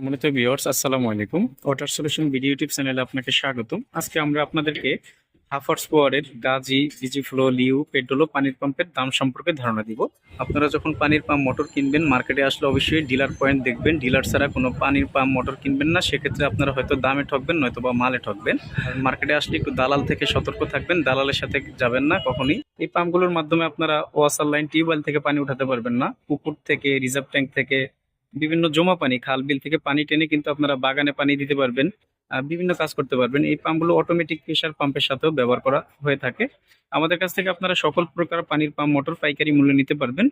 সম্মানিত ভিউয়ার্স, আসসালামু আলাইকুম। ওয়াটার সলিউশন ভিডিও ইউটিউব চ্যানেলে আপনাকে স্বাগতম। আজকে আমরা আপনাদেরকে হাফার্স পাওয়ারের Gazi DG flow, Leo, petrol পানির পাম্পের দাম সম্পর্কে ধারণা দিব। আপনারা যখন পানির পাম্প মোটর কিনবেন, মার্কেটে আসলে অবশ্যই ডিলার পয়েন্ট দেখবেন। ডিলার ছাড়া কোনো পানির পাম্প মোটর কিনবেন না। সেক্ষেত্রে আপনারা হয়তো দামে ঠকবেন নয়তো বা মালে ঠকবেন। মার্কেটে আসলে একটু দালাল থেকে সতর্ক থাকবেন, দালালের সাথে যাবেন না কখনই। এই পাম্পগুলোর মাধ্যমে আপনারা ওয়াসার লাইন, টিউবওয়েল থেকে পানি উঠাতে পারবেন না। পুকুর থেকে, রিজার্ভ ট্যাঙ্ক থেকে বিভিন্ন জমা পানি, খাল, বিল থেকে পানি টেনে কিন্তু আপনারা বাগানে পানি দিতে পারবেন বিভিন্ন কাজ করতে পারবেন। এই পাম্পগুলো অটোমেটিক প্রেশার পাম্পের সাথেও ব্যবহার করা হয়ে থাকে। আমাদের কাছ থেকে আপনারা সকল প্রকার পানির পাম্প মোটর পাইকারি মূল্যে নিতে পারবেন।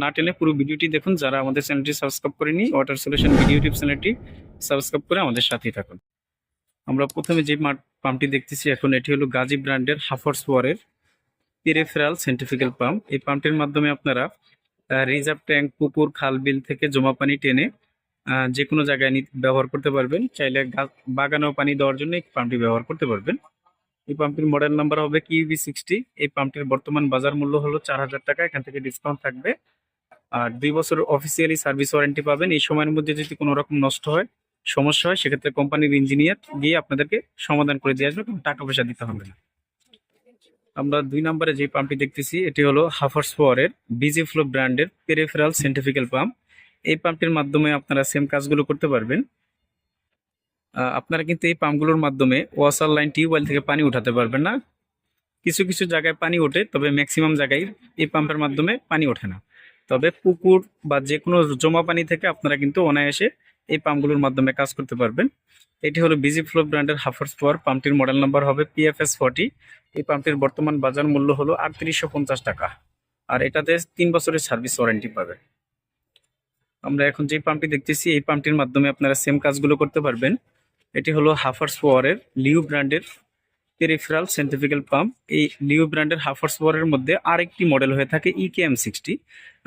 না টেনে পুরো ভিডিওটি দেখুন, যারা আমাদের চ্যানেলটি সাবস্ক্রাইব করেনি ওয়াটার সলিউশন ভিডিও ইউটিউব চ্যানেলটি সাবস্ক্রাইব করে আমাদের সাথেই থাকুন। আমরা প্রথমে যে পাম্পটি দেখতেছি, এখন এটি হলো গাজী ব্র্যান্ডের হাফার্স ওয়ারের পেরিফেরাল সেন্টিফিক্যাল পাম্প এই পাম্পটির মাধ্যমে আপনারা রিজার্ভ ট্যাঙ্ক, পুকুর, খাল, বিল থেকে জমা পানি টেনে যে কোনো জায়গায় ব্যবহার করতে পারবেন। চাইলে গাছ- বাগানেও পানি দেওয়ার জন্য এই পাম্পটি ব্যবহার করতে পারবেন। এই পাম্পটির মডেল নাম্বার হবে কিউবি সিক্সটি এই পাম্পটির বর্তমান বাজার মূল্য হলো চার হাজার টাকা। এখান থেকে ডিসকাউন্ট থাকবে। আর দুই বছর অফিসিয়ালি সার্ভিস ওয়ারেন্টি পাবেন। এই সময়ের মধ্যে যদি কোনো রকম নষ্ট হয়, সমস্যা হয়, সেক্ষেত্রে কোম্পানির ইঞ্জিনিয়ার গিয়ে আপনাদেরকে সমাধান করে দিয়ে আসবে টাকা পয়সা দিতে হবে না। আমরা দুই নম্বরে যে পাম্পটি দেখতেছি, এটি হলো হাফার্স পাওয়ারের বিজি ফ্লো ব্র্যান্ডের পেরিফেরাল সেন্টিফিক্যাল পাম্প। এই পাম্পটির মাধ্যমে আপনারা সেম কাজগুলো করতে পারবেন। আপনারা কিন্তু এই পাম্পগুলোর মাধ্যমে ওয়াসার লাইন টিউবওয়েল থেকে পানি উঠাতে পারবেন না। কিছু কিছু জায়গায় পানি ওঠে, তবে ম্যাক্সিমাম জায়গায় এই পাম্পের মাধ্যমে পানি ওঠে না। তবে পুকুর বা যে কোনো জমা পানি থেকে আপনারা কিন্তু অনায়াসে এই পাম্পগুলোর মাধ্যমে কাজ করতে পারবেন। এটি হলো বিজি ফ্লো ব্র্যান্ডের হাফার্স পাওয়ার। পাম্পটির মডেল নাম্বার হবে পিএফএস ফর্টি এই পাম্পটির বর্তমান বাজার মূল্য হলো আটত্রিশশো পঞ্চাশ টাকা। আর এটাতে তিন বছরের সার্ভিস ওয়ারেন্টি পাবে আমরা এখন যে পাম্পটি দেখতেছি, এই পাম্পটির মাধ্যমে আপনারা সেম কাজগুলো করতে পারবেন। এটি হলো হাফার্স পাওয়ারের লিউ ব্র্যান্ডের পেরিফেরাল সেন্টিফিক্যাল পাম্প এই লিউ ব্র্যান্ডের হাফার্স পাওয়ারের মধ্যে আরেকটি মডেল হয়ে থাকে E ইকেএম সিক্সটি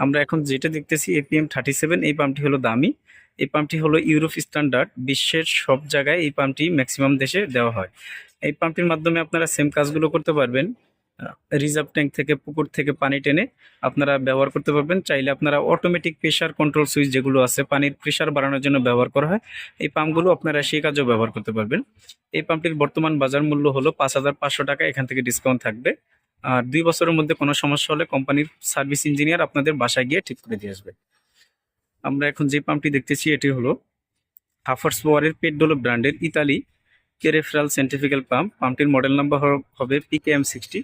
আমরা এখন যেটা দেখতেছি এপিএম থার্টি সেভেন এই পাম্পটি হলো দামি। এই পাম্পটি হলো ইউরোপ স্ট্যান্ডার্ড, বিশ্বের সব জায়গায় এই পাম্পটি ম্যাক্সিমাম দেশে দেওয়া হয়। এই পাম্পটির মাধ্যমে আপনারা সেম কাজগুলো করতে পারবেন। রিজার্ভ ট্যাঙ্ক থেকে, পুকুর থেকে পানি টেনে আপনারা ব্যবহার করতে পারবেন। চাইলে আপনারা অটোমেটিক প্রেশার কন্ট্রোল সুইচ যেগুলো আছে, পানির প্রেশার বাড়ানোর জন্য ব্যবহার করা হয়। এই পাম্পগুলো আপনারা সেই কাজেও ব্যবহার করতে পারবেন। এই পাম্পটির বর্তমান বাজার মূল্য হলো পাঁচ হাজার পাঁচশো টাকা, এখান থেকে ডিসকাউন্ট থাকবে। আর দুই বছরের মধ্যে কোনো সমস্যা হলে কোম্পানির সার্ভিস ইঞ্জিনিয়ার আপনাদের বাসায় গিয়ে ঠিক করে দিয়ে আসবে। আমরা এখন যে পাম্পটি দেখতেছি, এটি হলো হাফার্স পাওয়ারের পেট্রোলো ব্র্যান্ডের ইতালি পেরেফেরাল সেন্টিফিক্যাল পাম্প। পাম্পটির মডেল নাম্বার হবে পিকেএম সিক্সটি।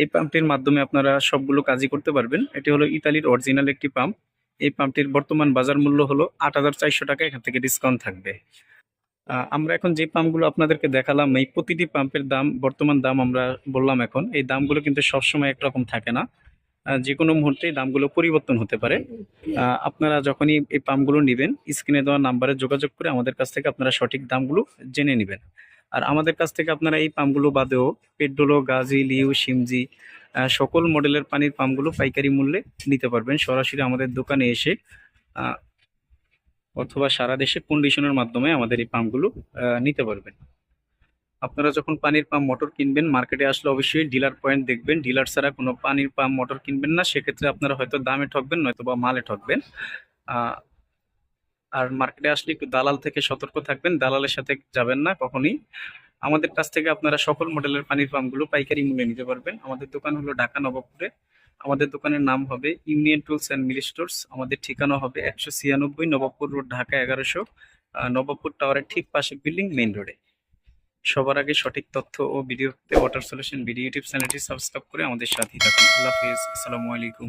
এই পাম্পটির মাধ্যমে আপনারা সবগুলো কাজই করতে পারবেন। এটি হলো ইতালির অরিজিনাল একটি পাম্প। এই পাম্পটির বর্তমান বাজার মূল্য হলো আট হাজার চারশো টাকা। এখান থেকে ডিসকাউন্ট থাকবে। আমরা এখন যে পাম্পগুলো আপনাদেরকে দেখালাম, এই প্রতিটি পাম্পের দাম, বর্তমান দাম আমরা বললাম এখন, এই দামগুলো কিন্তু সবসময় একরকম থাকে না। যে কোনো মুহূর্তে দামগুলো পরিবর্তন হতে পারে। আপনারা যখনই এই পাম্পগুলো নেবেন, স্ক্রিনে দেওয়া নাম্বারে যোগাযোগ করে আমাদের কাছ থেকে আপনারা সঠিক দামগুলো জেনে নেবেন। আর আমাদের কাছ থেকে আপনারা এই পাম্পগুলো বাদেও পেট্রোলো, গাজি, লিউ সিমজি সকল মডেলের পানির পাম্পগুলো পাইকারি মূল্যে নিতে পারবেন। সরাসরি আমাদের দোকানে এসে অথবা সারা দেশে কন্ডিশনের মাধ্যমে আমাদের এই পাম্পগুলো নিতে পারবেন। আপনারা যখন পানির পাম্প মোটর কিনবেন, মার্কেটে আসলে অবশ্যই ডিলার পয়েন্ট দেখবেন। ডিলার ছাড়া কোনো পানির পাম্প মোটর কিনবেন না। সেক্ষেত্রে আপনারা হয়তো দামে ঠকবেন নয়তো বা মালে ঠকবেন। আর মার্কেটে আসলে একটু দালাল থেকে সতর্ক থাকবেন। দালালের সাথে যাবেন না কখনই। আমাদের কাছ থেকে আপনারা সকল মডেলের পানির পাম্পগুলো পাইকারি মূল্যে নিতে পারবেন। আমাদের দোকান হলো ঢাকা নবাবপুরে। আমাদের দোকানের নাম হবে union tools and mill stores. আমাদের ঠিকানা হবে একশো ছিয়ানব্বই নবাবপুর রোড, ঢাকা এগারোশো নবাবপুর টাওয়ারের ঠিক পাশে বিল্ডিং মেইন রোডে। সবার আগে সঠিক তথ্য ও ভিডিওতে ওয়াটার সলিউশন ভিডিও ইউটিউব চ্যানেলটি সাবস্ক্রাইব করে আমাদের সাথে থাকুন। আল্লাহ হাফিজ। আসসালামু আলাইকুম।